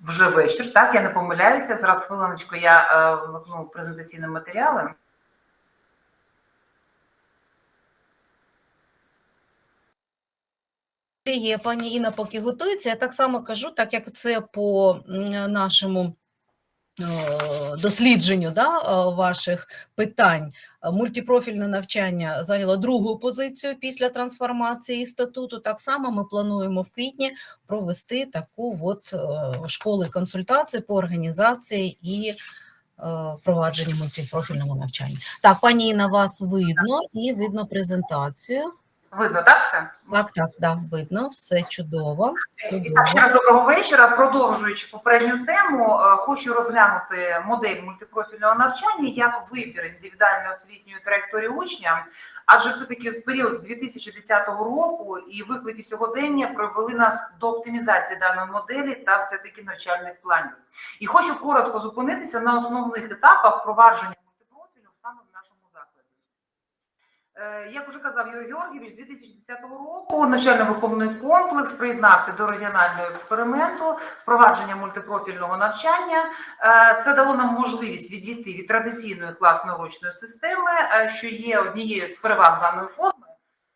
вже вечір. Так, я не помиляюся. Зараз хвилиночку я е, вмикну презентаційні матеріали. Є пані Інна, поки готується. Я так само кажу, так як це по нашому дослідженню да, е, ваших питань. Е, Мультипрофільне навчання зайняло другу позицію після трансформації статуту. Так само ми плануємо в квітні провести таку от е, школи консультації по організації і е, впровадженню мультипрофільного навчання. Так, пані Інна, вас видно і видно презентацію. Видно, так все? Так, так, да, видно, все чудово. І так, ще раз доброго вечора. Продовжуючи попередню тему, е, хочу розглянути модель мультипрофільного навчання як вибір індивідуальної освітньої траєкторії учня, адже все-таки в період з 2010 року і виклики сьогодення привели нас до оптимізації даної моделі та все-таки навчальних планів. І хочу коротко зупинитися на основних етапах впровадження мультипрофілю саме в нашому закладі. Е, Як уже казав Юрій Георгійович, з 2010 року навчально-виховний комплекс приєднався до регіонального експерименту впровадження мультипрофільного навчання. Е, Це дало нам можливість відійти від традиційної класної урочної системи, е, що є однією з переваг даної форми,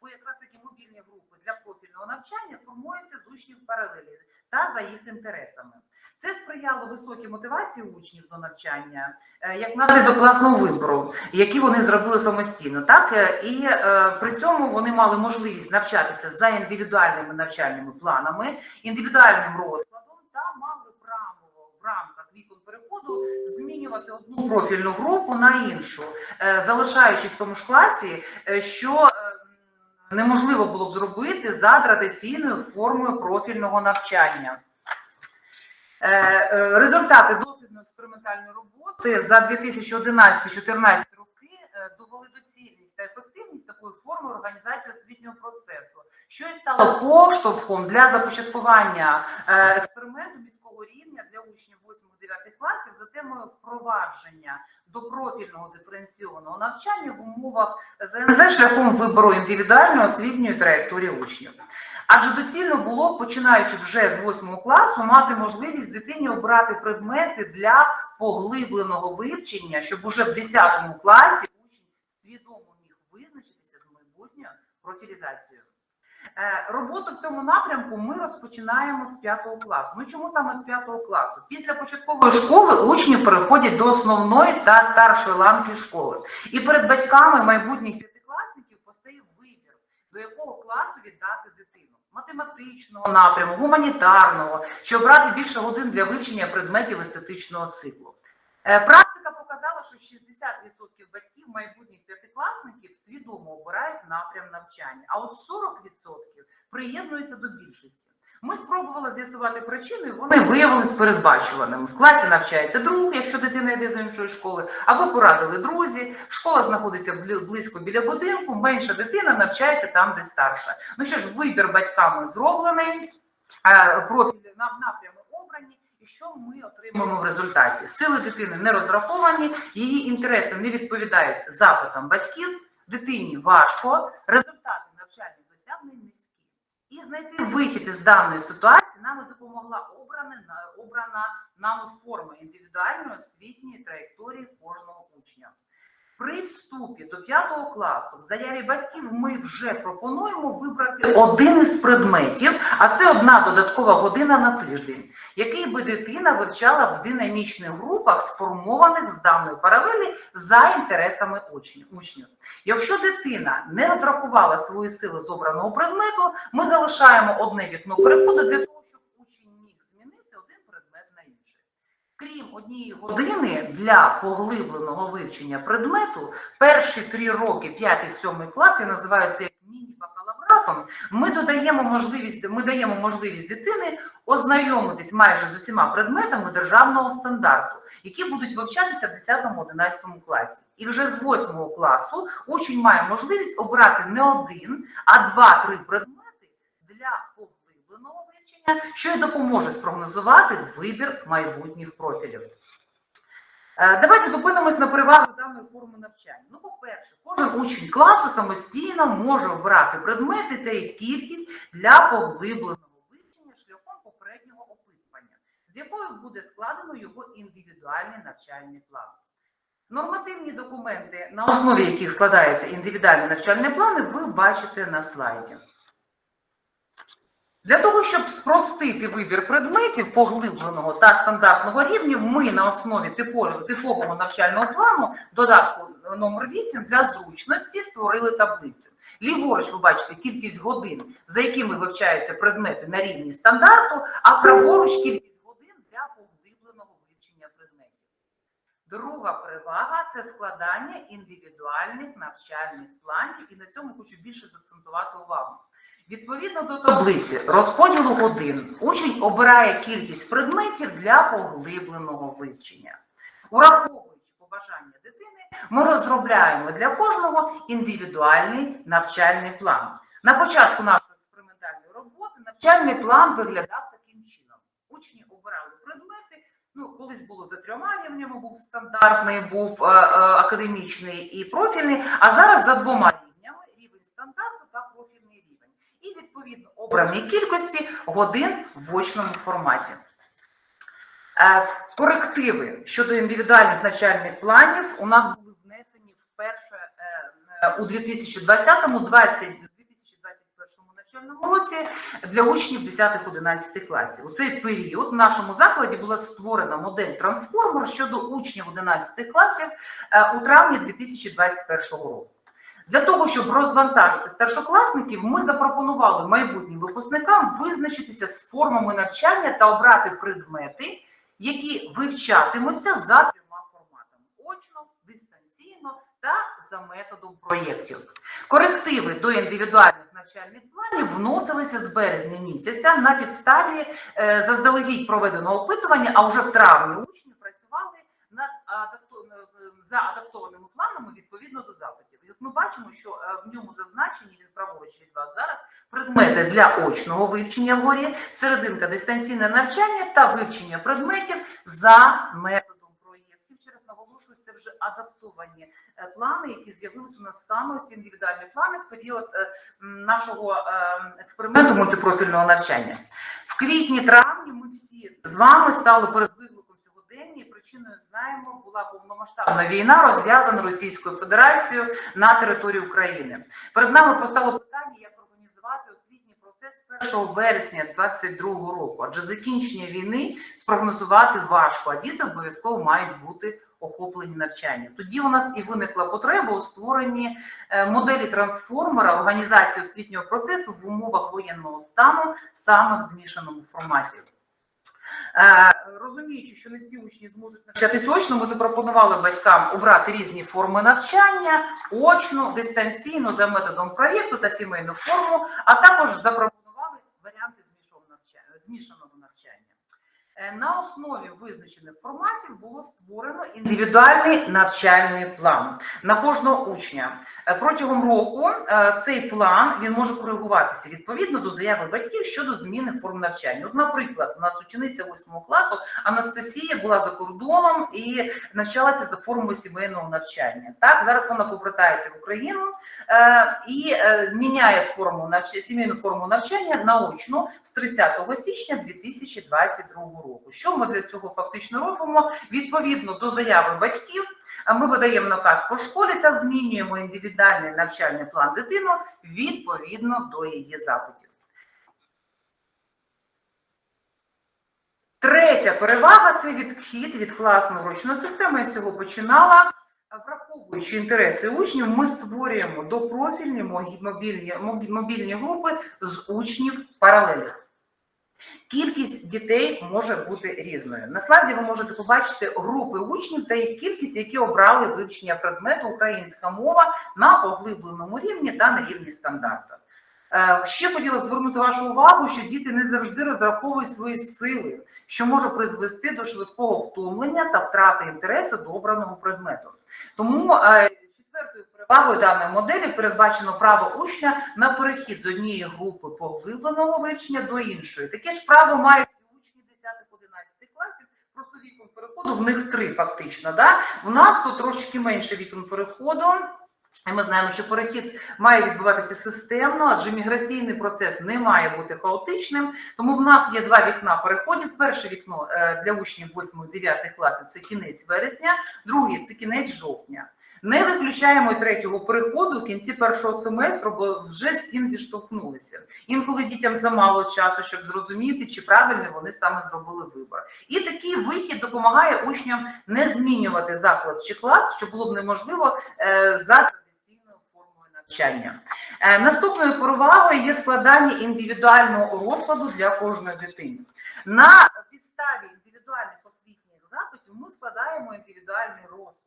бо якраз такі мобільні групи для профільного навчання формуються з учнів паралелі та за їх інтересами. Це сприяло високій мотивації учнів до навчання, е, як наслідок класного вибору, які вони зробили самостійно. Так Е, і е, при цьому вони мали можливість навчатися за індивідуальними навчальними планами, індивідуальним розкладом та мали право в рамках вікон переходу змінювати одну профільну групу на іншу, залишаючись в тому ж класі, що неможливо було б зробити за традиційною формою профільного навчання. Е, е, Результати дослідно-експериментальної роботи за 2011-2014 роки е, довели доцільність та ефективність такої форми організації освітнього процесу, що і стало поштовхом для започаткування експерименту міського рівня для учнів 8-9 класів за темою впровадження до профільного диференційованого навчання в умовах ЗНЗ шляхом вибору індивідуальної освітньої траєкторії учнів. Адже доцільно було, починаючи вже з 8 класу, мати можливість дитині обрати предмети для поглибленого вивчення, щоб уже в 10 класі учень свідомо міг визначитися з майбутньою профілізацією. Е, Роботу в цьому напрямку ми розпочинаємо з 5 класу. Ну чому саме з 5 класу? Після початкової школи учні переходять до основної та старшої ланки школи. І перед батьками майбутніх п'ятикласників постає вибір, до якого класу віддати дитину. Математичного напряму, гуманітарного, чи обрати більше годин для вивчення предметів естетичного циклу. Е, Практика показала, що 60% батьків майбутніх п'ятикласників свідомо обирають напрям навчання, а от 40% приєднуються до більшості. Ми спробували з'ясувати причини, вони виявилися передбачуваними. В класі навчається друг, якщо дитина йде з іншої школи, або порадили друзі. Школа знаходиться близько біля будинку, менша дитина навчається там, де старша. Ну що ж, вибір батьками зроблений, е, профілі на- напрями обрані. І що ми отримуємо в результаті? Сили дитини не розраховані, її інтереси не відповідають запитам батьків, дитині важко, результати навчальних досягнень низькі. І знайти вихід із даної ситуації нам допомогла обрана, обрана нами форма індивідуальної освітньої траєкторії кожного учня. При вступі до 5 класу в заяві батьків ми вже пропонуємо вибрати один із предметів, а це одна додаткова година на тиждень, який би дитина вивчала в динамічних групах, сформованих з даної паралелі за інтересами учнів. Якщо дитина не розрахувала свої сили з обраного предмету, ми залишаємо одне вікно переходу для того, щоб учень міг змінити один предмет на інший. Крім однієї години для поглибленого вивчення предмету, перші три роки 5-7 класи називаються як міні-бакалавратом, ми додаємо можливість, ми даємо можливість дитини ознайомитись майже з усіма предметами державного стандарту, які будуть вивчатися в 10-11 класі. І вже з 8 класу учень має можливість обрати не один, а два-три предмети що й допоможе спрогнозувати вибір майбутніх профілів. Е, Давайте зупинимось на перевагах даної форми навчання. Ну, по-перше, кожен учень класу самостійно може обрати предмети та їх кількість для поглибленого вивчення шляхом попереднього опитування. з якою буде складено його індивідуальний навчальний план. Нормативні документи, на основі яких складаються індивідуальні навчальні плани, ви бачите на слайді. Для того, щоб спростити вибір предметів поглибленого та стандартного рівня, ми на основі типового, навчального плану, додатку номер 8 для зручності створили таблицю. Ліворуч ви бачите кількість годин, за якими вивчаються предмети на рівні стандарту, а праворуч кількість годин для поглибленого вивчення предметів. Друга перевага це складання індивідуальних навчальних планів, і на цьому хочу більше заакцентувати увагу. Відповідно до таблиці розподілу годин, учень обирає кількість предметів для поглибленого вивчення. Ураховуючи побажання дитини, ми розробляємо для кожного індивідуальний навчальний план. На початку нашої експериментальної роботи навчальний план виглядав таким чином: учні обирали предмети. Ну, колись було за трьома рівнями, був стандартний, був е, е, академічний і профільний, а зараз за двома рівнями рівень стандарту та. Відповідно обраній кількості годин в очному форматі. Е, Корективи щодо індивідуальних навчальних планів у нас були внесені вперше е, е, у 2020-2021 навчальному році для учнів 10-11 класів. У цей період в нашому закладі була створена модель трансформер щодо учнів 11 класів у травні 2021 року. Для того, щоб розвантажити старшокласників, ми запропонували майбутнім випускникам визначитися з формами навчання та обрати предмети, які вивчатимуться за трьома форматами: очно, дистанційно та за методом проєктів. Корективи до індивідуальних навчальних планів вносилися з березня місяця на підставі е, заздалегідь проведеного опитування, а вже в травні учні працювали над е, за адаптованими планами відповідно до запитів. От ми бачимо, що е, в ньому зазначені він праворуч від вас зараз предмети для очного вивчення вгорі, серединка дистанційне навчання та вивчення предметів за методом проєктів. Через наголошую, це вже адаптовані е, плани, які з'явилися у нас саме ці індивідуальні плани в період е, нашого експерименту мультипрофільного навчання. В квітні-травні ми всі з вами стали перед Причиною знаємо була повномасштабна війна, розв'язана Російською Федерацією на території України. Перед нами постало питання, як організувати освітній процес 1 вересня 2022 року. Адже закінчення війни спрогнозувати важко, а діти обов'язково мають бути охоплені навчанням. Тоді у нас і виникла потреба у створенні е, моделі трансформера організації освітнього процесу в умовах воєнного стану саме в змішаному форматі. Розуміючи, що не всі учні зможуть навчатись очно, ми запропонували батькам обрати різні форми навчання, очно, дистанційно за методом проєкту та сімейну форму, а також запропонували варіанти. Змішаного навчання. Е, На основі визначених форматів було створено індивідуальний навчальний план на кожного учня. Е, Протягом року е, цей план він може коригуватися відповідно до заяви батьків щодо зміни форм навчання. От, наприклад, у нас учениця 8 класу Анастасія була за кордоном і навчалася за формою сімейного навчання. Так, зараз вона повертається в Україну і міняє форму сімейну форму навчання на очну з 30 січня 2022 року. Що ми для цього фактично робимо? Відповідно до заяви батьків, ми видаємо наказ по школі та змінюємо індивідуальний навчальний план дитини відповідно до її запитів. Третя перевага це відхід від класної ручної системи. Я з цього починала. Враховуючи інтереси учнів, ми створюємо допрофільні мобільні, мобільні групи з учнів паралельних. Кількість дітей може бути різною. На слайді ви можете побачити групи учнів та їх кількість, які обрали вивчення предмету українська мова на поглибленому рівні та на рівні стандарту. Е, Ще хотіла б звернути вашу увагу, що діти не завжди розраховують свої сили, що може призвести до швидкого втомлення та втрати інтересу до обраного предмету. Тому е, четвертою перевагою даної моделі передбачено право учня на перехід з однієї групи поглибленого вивчення до іншої. Таке ж право мають учні 10-11 класів, просто віком переходу в них три фактично. Да? У нас тут трошки менше віком переходу. І ми знаємо, що перехід має відбуватися системно, адже міграційний процес не має бути хаотичним. Тому в нас є два вікна переходів. Перше вікно е, для учнів 8-9 класів це кінець вересня, друге це кінець жовтня. Не виключаємо і третього переходу в кінці першого семестру, бо вже з цим зіштовхнулися. Інколи дітям замало часу, щоб зрозуміти, чи правильно вони саме зробили вибір. І такий вихід допомагає учням не змінювати заклад чи клас, що було б неможливо е, за традиційною формою навчання. Е, Наступною перевагою є складання індивідуального розкладу для кожної дитини. На підставі індивідуальних освітніх запитів ми складаємо індивідуальний розклад.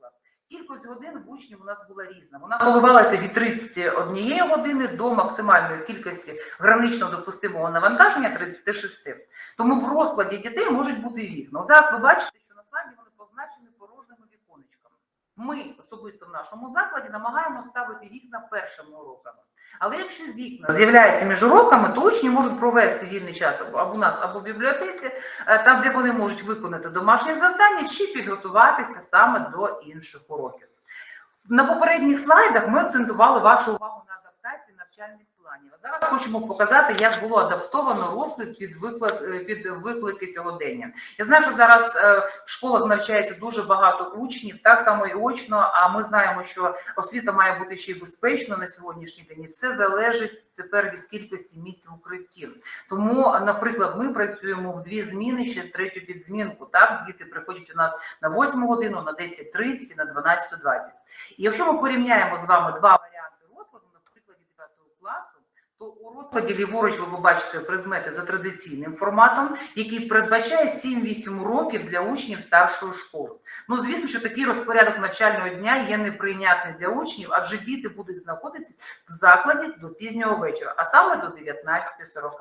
Кількість годин в учнів у нас була різна. Вона коливалася від 31 години до максимальної кількості гранично допустимого навантаження 36. Тому в розкладі дітей можуть бути різно. Зараз ви бачите, що на слайді вони позначені порожніми віконечками. Ми особисто в нашому закладі намагаємося ставити вікна першими уроками. Але якщо вікна з'являються між уроками, то учні можуть провести вільний час або у нас, або в бібліотеці, е, там, де вони можуть виконати домашні завдання чи підготуватися саме до інших уроків. На попередніх слайдах ми акцентували вашу увагу на адаптації навчальних планів. Зараз хочемо показати, як було адаптовано розклад під виклик е, під виклики сьогодення. Я знаю, що зараз е, в школах навчається дуже багато учнів, так само і очно. А ми знаємо, що освіта має бути ще й безпечно на сьогоднішній день. І все залежить тепер від кількості місць в укритті. Тому, наприклад, ми працюємо в дві зміни, ще третю підзмінку. Так, діти приходять у нас на 8 годину, на 10.30 і на 12.20. І якщо ми порівняємо з вами два варіанти розкладу, на прикладі 9 класу, то у розкладі ліворуч ви побачите предмети за традиційним форматом, який передбачає 7-8 уроків для учнів старшої школи. Ну, звісно, що такий розпорядок навчального дня є неприйнятний для учнів, адже діти будуть знаходитися в закладі до пізнього вечора, а саме до 19.40.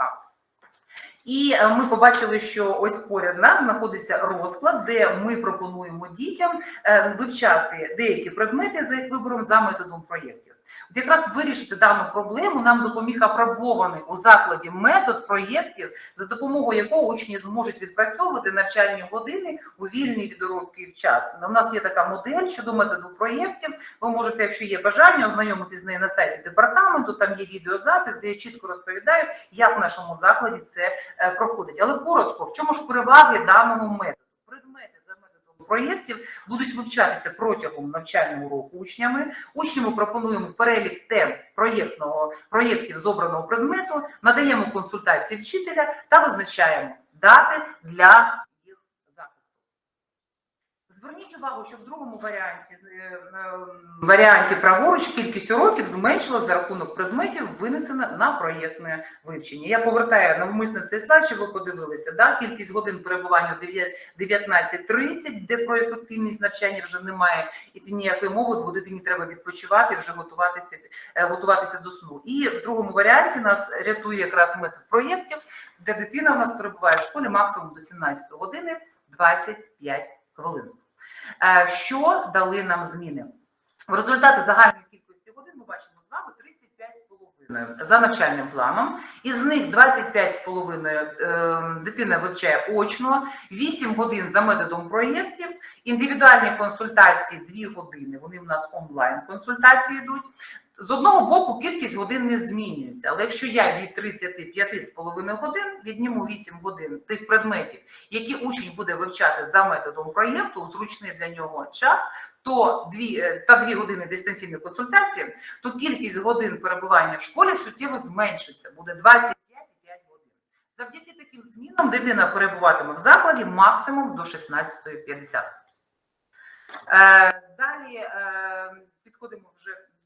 І е, ми побачили, що ось поряд нам знаходиться розклад, де ми пропонуємо дітям е, вивчати деякі предмети за їх вибором за методом проєктів. От якраз вирішити дану проблему нам допоміг апробований у закладі метод проєктів, за допомогою якого учні зможуть відпрацьовувати навчальні години у вільний від уроків час. У нас є така модель щодо методу проєктів. Ви можете, якщо є бажання, ознайомитись з нею на сайті департаменту. Там є відеозапис, де я чітко розповідаю, як в нашому закладі це е, проходить. Але коротко, в чому ж переваги даного методу? Предмети проєктів будуть вивчатися протягом навчального року учнями. Учнями пропонуємо перелік тем проєктного проєктів з обраного предмету, надаємо консультації вчителя та визначаємо дати для. Зверніть увагу, що в другому варіанті е, е, варіанті праворуч кількість уроків зменшилась за рахунок предметів, винесена на проєктне вивчення. Я повертаю навмисно цей слайд, щоб ви подивилися. Да? Кількість годин перебування 19.30, де про ефективність навчання вже немає, і ніякої мови, бо дитині треба відпочивати, вже готуватися, е, готуватися до сну. І в другому варіанті нас рятує якраз метод проєктів, де дитина в нас перебуває в школі максимум до 17 години 25 хвилин. Е, Що дали нам зміни? В результаті загальної кількості годин ми бачимо з вами 35,5 за навчальним планом. Із них 25,5 е, дитина вивчає очно, 8 годин за методом проєктів, індивідуальні консультації 2 години, вони в нас онлайн консультації йдуть. З одного боку кількість годин не змінюється, але якщо я від 35,5 годин відніму 8 годин тих предметів, які учень буде вивчати за методом проєкту зручний для нього час, то дві е, та дві години дистанційної консультації, то кількість годин перебування в школі суттєво зменшиться, буде 25,5 годин. Завдяки таким змінам дитина перебуватиме в закладі максимум до 16.50. Е, Далі е, підходимо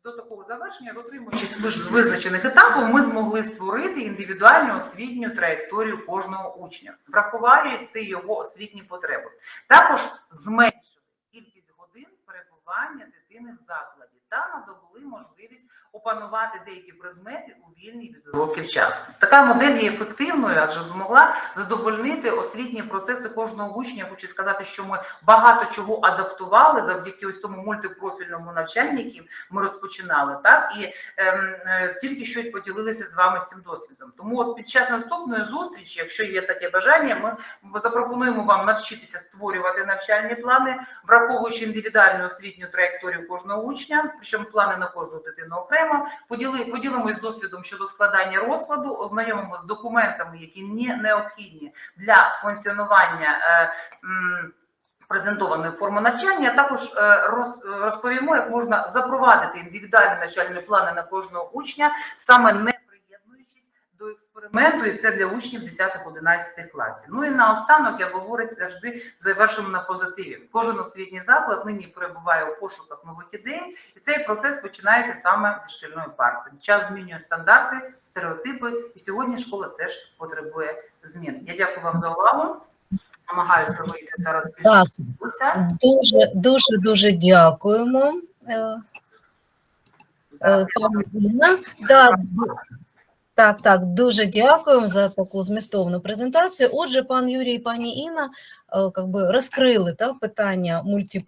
до такого завершення, дотримуючись визначених етапів, ми змогли створити індивідуальну освітню траєкторію кожного учня, враховуючи його освітні потреби. Також зменшили кількість годин перебування дитини в закладі та надобули можливість опанувати деякі предмети у вільний від уроків час. Така модель є ефективною, адже змогла задовольнити освітні процеси кожного учня. Хочу сказати, що ми багато чого адаптували завдяки ось тому мультипрофільному навчанню, яким ми розпочинали, так і ем, е, тільки що поділилися з вами цим досвідом. Тому от під час наступної зустрічі, якщо є таке бажання, ми запропонуємо вам навчитися створювати навчальні плани, враховуючи індивідуальну освітню траєкторію кожного учня, причому плани на кожну дитину окремо. Поділи, поділимось досвідом щодо складання розкладу, ознайомимо з документами, які не необхідні для функціонування. Е, м, Презентованої форми навчання, а також е, роз- розповімо, як можна запровадити індивідуальні навчальні плани на кожного учня, саме не до експерименту, і це для учнів 10-11 класів. Ну і наостанок, як говорить, завжди завершимо на позитиві. Кожен освітній заклад нині перебуває у пошуках нових ідей, і цей процес починається саме зі шкільної парти. Час змінює стандарти, стереотипи, і сьогодні школа теж потребує змін. Я дякую вам за увагу. Намагаюся вийти зараз Дуже, дуже, дуже дякуємо. е, е, Інна. Да, так, так, дуже дякуємо за таку змістовну презентацію. Отже, пан Юрій і пані Інна е, би розкрили так, питання мультипро.